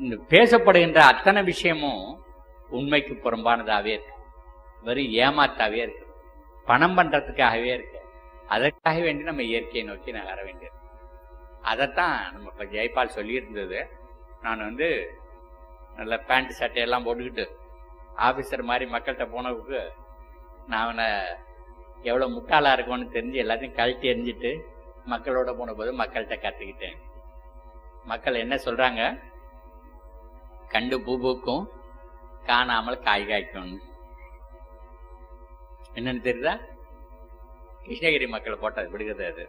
இந்த பேசப்படுகின்ற அத்தனை விஷயமும் உண்மைக்கு புறம்பானதாகவே இருக்கு. வெறும் ஏமாத்தாவே இருக்கு. பணம் பண்றதுக்காகவே இருக்கு. அதற்காக வேண்டி நம்ம இயற்கையை நோக்கி நகர வேண்டியது. அதைத்தான் நம்ம இப்போ ஜெய்பால் சொல்லியிருந்தது. நான் வந்து நல்ல பேண்ட் சட்டையெல்லாம் போட்டுக்கிட்டு ஆஃபீஸர் மாதிரி மக்கள்கிட்ட போனவுக்கு நான் அவனை எவ்வளோ முட்டாளாக இருக்கும்னு தெரிஞ்சு எல்லாத்தையும் கழட்டி எறிஞ்சிட்டு மக்களோட போன போது மக்கள்கிட்ட கற்றுக்கிட்டேன் மக்கள் என்ன சொல்கிறாங்க கண்டு பூ பூக்கும் காணாமல் காய் காய்க்கும் என்னன்னு தெரியுதா கிருஷ்ணகிரி மக்கள் போட்டது விடுகிறது அது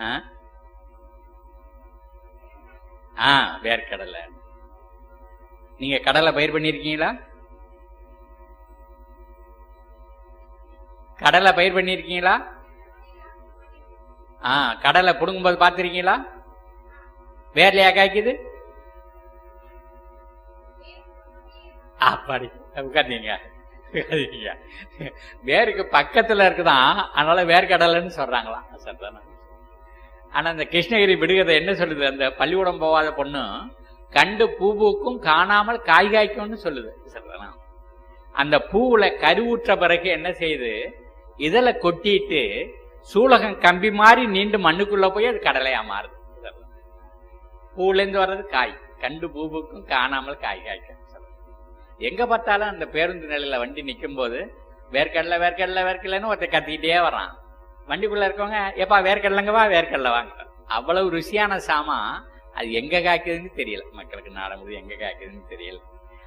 ஆ? ஆ வேர்க்கடலை நீங்க கடலை பயிர் பண்ணிருக்கீங்களா கடலை பயிர் பண்ணிருக்கீங்களா ஆ கடலை புடுங்கும்போது பார்த்துருக்கீங்களா வேர்லையா காய்க்குது அப்படி. உட்காந்தீங்க உட்காந்தீங்க வேருக்கு பக்கத்துல இருக்குதான். அதனால வேர்க்கடலைன்னு சொல்றாங்களாம். சரிதானா ஆனா அந்த கிருஷ்ணகிரி விடுகதை என்ன சொல்லுது? அந்த பள்ளிக்கூடம் போகாத பொண்ணு கண்டு பூ பூக்கும் காணாமல் காய் காய்க்கும்னு சொல்லுது. சரிதானா அந்த பூவுல கருவுற்ற பிறகு என்ன செய்யுது? இதில் கொட்டிட்டு சூலகம் கம்பி மாதிரி நீண்டு மண்ணுக்குள்ள போய் அது கடலையா மாறுது. பூலேருந்து வர்றது காய். கண்டு பூவுக்கும் காணாமல் காய் காய்க்கும். எங்க பார்த்தாலும் அந்த பேருந்து நிலையில வண்டி நிற்கும் போது வேர்க்கடலை வேர்க்கடலை வேர்க்கடலைன்னு ஒருத்தர் கத்திக்கிட்டே வரான் வண்டிக்குள்ள இருக்கவங்க எப்பா வேர்க்கடலைங்கவா வேர்க்கடலை வாங்க. அவ்வளவு ருசியான சாமான் அது எங்க காய்க்குதுன்னு தெரியல. மக்களுக்கு நாடமுது எங்க காய்க்குதுன்னு தெரியல.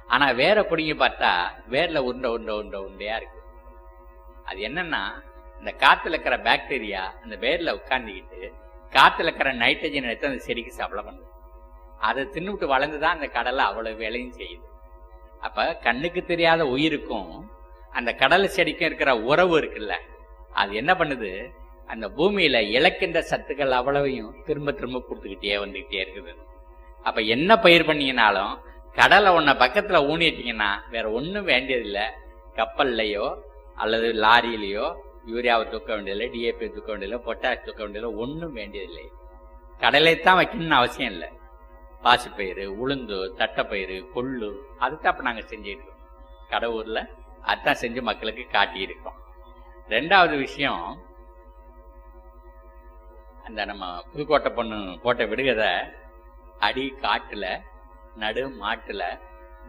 ஆனா வேற பிடிங்கி பார்த்தா வேர்ல உருண்டை உருண்டை உருண்டை உண்டையா இருக்கு. அது என்னன்னா இந்த காத்துல இருக்கிற பாக்டீரியா அந்த வேர்ல உட்கார்ந்துக்கிட்டு காத்துல இருக்கிற நைட்ரஜன் எடுத்து அந்த செடிக்கு சப்ளை பண்ணுது. அதை தின்னுவிட்டு வளர்ந்துதான் அந்த கடலை அவ்வளவு வேலையும் செய்யுது. அப்ப கண்ணுக்கு தெரியாத உயிருக்கும் அந்த கடல் செடிக்கும் இருக்கிற உறவு இருக்குல்ல அது என்ன பண்ணுது? அந்த பூமியில இழக்கின்ற சத்துக்கள் அவ்வளவையும் திரும்ப திரும்ப கொடுத்துக்கிட்டே வந்துகிட்டே இருக்குது. அப்ப என்ன பயிர் பண்ணீங்கனாலும் கடலை ஒன்ன பக்கத்துல ஊனிட்டீங்கன்னா வேற ஒன்றும் வேண்டியதில்லை. கப்பல்லையோ அல்லது லாரியிலையோ யூரியாவை தூக்க வேண்டியதில்லை டிஏபி தூக்க வேண்டியதில்லை பொட்டாஷ் தூக்க வேண்டியதில்லை ஒன்றும் வேண்டியதில்லை. கடலை தான் வைக்கணும்னு அவசியம் இல்லை. பாசிப்பயிறு உளுந்து தட்டைப்பயிறு கொள்ளு அதுதான் அப்ப நாங்க செஞ்சுட்டு இருக்கோம். கடவுர்ல அதான் செஞ்சு மக்களுக்கு காட்டியிருக்கோம். ரெண்டாவது விஷயம் அந்த நம்ம புதுக்கோட்டை பொண்ணு போட்ட விடுகத அடி காட்டுல நடு மாட்டுல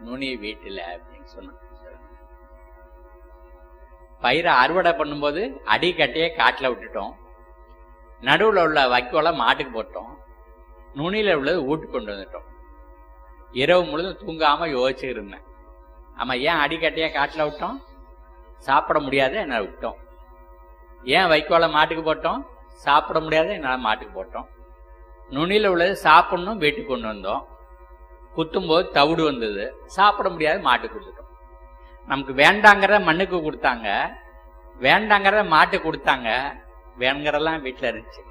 நுனி வீட்டுல அப்படின்னு சொன்னாங்க பயிரை அறுவடை பண்ணும்போது அடி கட்டையே காட்டுல விட்டுட்டோம். நடுவுல உள்ள வைக்கோலை மாட்டுக்கு போட்டோம். நுனியில உள்ளது ஓட்டு கொண்டு வந்துட்டோம். இரவு முழுதும் தூங்காம யோசிச்சு இருந்தேன் ஆமா ஏன் அடிக்கட்டையா காட்டில் விட்டோம்? சாப்பிட முடியாத என்ன விட்டோம். ஏன் வைக்கோலை மாட்டுக்கு போட்டோம்? சாப்பிட முடியாத என்னால் மாட்டுக்கு போட்டோம். நுனியில உள்ளது சாப்பிடணும் வீட்டுக்கு கொண்டு வந்தோம். குத்தும்போது தவிடு வந்தது. சாப்பிட முடியாத மாட்டுக்கு கொடுத்துட்டோம். நமக்கு வேண்டாங்கிறத மண்ணுக்கு கொடுத்தாங்க. வேண்டாங்கிறத மாட்டுக்கு கொடுத்தாங்க. வேணுங்கிறதெல்லாம் வீட்டில் இருந்துச்சு.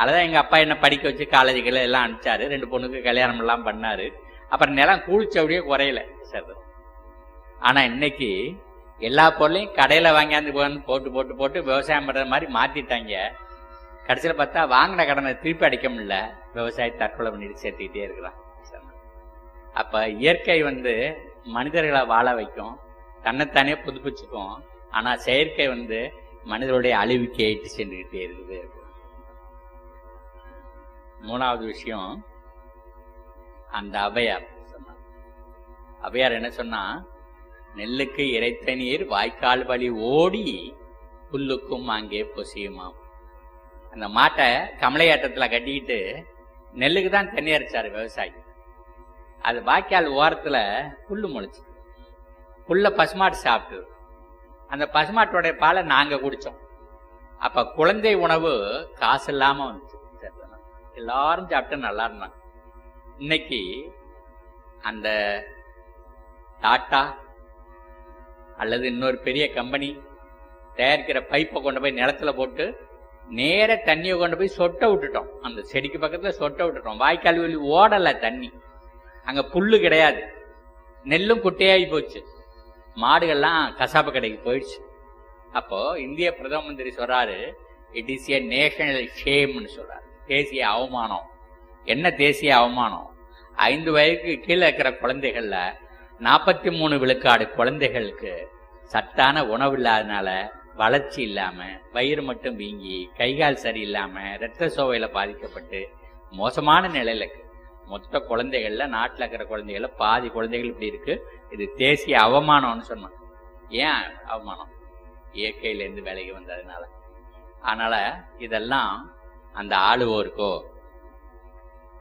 அதுதான் எங்கள் அப்பா என்ன படிக்க வச்சு காலேஜுகள் எல்லாம் அனுப்பிச்சாரு. ரெண்டு பொண்ணுக்கு கல்யாணம் எல்லாம் பண்ணாரு. அப்புறம் நிலம் கூலிச்சபடியே குறையல சார். ஆனால் இன்னைக்கு எல்லா பொருளையும் கடையில் வாங்கியாந்து போட்டு போட்டு போட்டு போட்டு விவசாயம் பண்ணுற மாதிரி மாற்றிட்டாங்க கடைசியில் பார்த்தா வாங்கின கடனை திருப்பி அடிக்க முடியல. விவசாயி தற்கொலை பண்ணிட்டு சேர்த்துக்கிட்டே இருக்கிறான் சார். அப்போ இயற்கை வந்து மனிதர்களை வாழ வைக்கும். தன்னைத்தானே புதுப்பிச்சுக்கும். ஆனால் செயற்கை வந்து மனிதருடைய அழிவுக்கு ஏற்று சென்றுக்கிட்டே இருக்குது. மூணாவது விஷயம் அந்த அவையார் சொன்னார். அவையார் என்ன சொன்னா நெல்லுக்கு இறைத்த நீர் வாய்க்கால் வழி ஓடி புல்லுக்கும் அங்கே பொசியுமாம். அந்த மாட்டை கமலையாட்டத்தில் கட்டிக்கிட்டு நெல்லுக்கு தான் தண்ணி அரைச்சார் விவசாயி. அது வாய்க்கால் ஓரத்துல புல்லு முளைச்சு புல்ல பசுமாட்டு சாப்பிட்டு. அந்த பசுமாட்டோடைய பாலை நாங்க குடிச்சோம். அப்ப குழந்தை உணவு காசு இல்லாம வந்துச்சு. எல்லாரும் சாப்பிட்டு நல்லா இருந்தாங்க இன்னைக்கு அந்த டாட்டா அல்லது இன்னொரு பெரிய கம்பெனி தயாரிக்கிற பைப்பை கொண்டு போய் நிலத்துல போட்டு நேர தண்ணியை கொண்டு போய் சொட்ட விட்டுட்டோம். அந்த செடிக்கு பக்கத்துல சொட்ட விட்டுட்டோம். வாய்க்கால் வழி ஓடல தண்ணி. அங்க புல்லு கிடையாது. நெல்லும் குட்டையாகி போச்சு. மாடுகள்லாம் கசாப்பு கடைக்கு போயிடுச்சு. அப்போ இந்திய பிரதம மந்திரி சொல்றாரு இட் இஸ் ஏ நேஷனல் ஷேம்னு சொல்றாரு. தேசிய அவமானம். என்ன தேசிய அவமானம்? ஐந்து வயதுக்கு கீழே இருக்கிற குழந்தைகள்ல நாற்பத்தி மூணு விழுக்காடு குழந்தைகளுக்கு சத்தான உணவு இல்லாதனால வளர்ச்சி இல்லாம வயிறு மட்டும் வீங்கி கைகால் சரியில்லாம இரத்த சோவையில பாதிக்கப்பட்டு மோசமான நிலையில இருக்கு. மொத்த குழந்தைகள்ல நாட்டில் இருக்கிற குழந்தைகள்ல பாதி குழந்தைகள் இப்படி இருக்கு. இது தேசிய அவமானம்னு சொன்னான் ஏன் அவமானம்? இயற்கையிலேருந்து வேலைக்கு வந்ததுனால. அதனால இதெல்லாம் அந்த ஆளுவோருக்கோ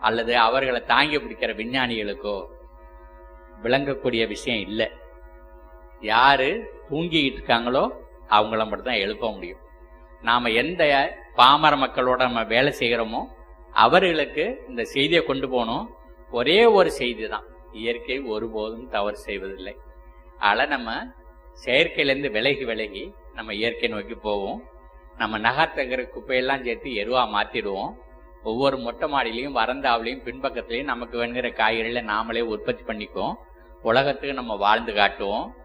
அல்லது அவர்களை தாங்கி பிடிக்கிற விஞ்ஞானிகளுக்கோ விளங்கக்கூடிய விஷயம் இல்லை. யாரு தூங்கிக்கிட்டு இருக்காங்களோ அவங்கள மட்டும் தான் எழுப்ப முடியும். நாம எந்த பாமர மக்களோட நம்ம வேலை செய்கிறோமோ அவர்களுக்கு இந்த செய்தியை கொண்டு போகணும். ஒரே ஒரு செய்தி தான். இயற்கை ஒருபோதும் தவறு செய்வதில்லை. அதில் நம்ம செயற்கையிலேருந்து விலகி விலகி நம்ம இயற்கை நோக்கி போவோம். நம்ம நகர்த்தகிற குப்பையெல்லாம் சேர்த்து எருவா மாத்திடுவோம். ஒவ்வொரு மொட்டை மாடியிலையும் வரந்தாவிலையும் பின்பக்கத்துலையும் நமக்கு வேணுங்கிற காய்கறிகளை நாமளே உற்பத்தி பண்ணிக்குவோம். உலகத்துக்கு நம்ம வாழ்ந்து காட்டுவோம்.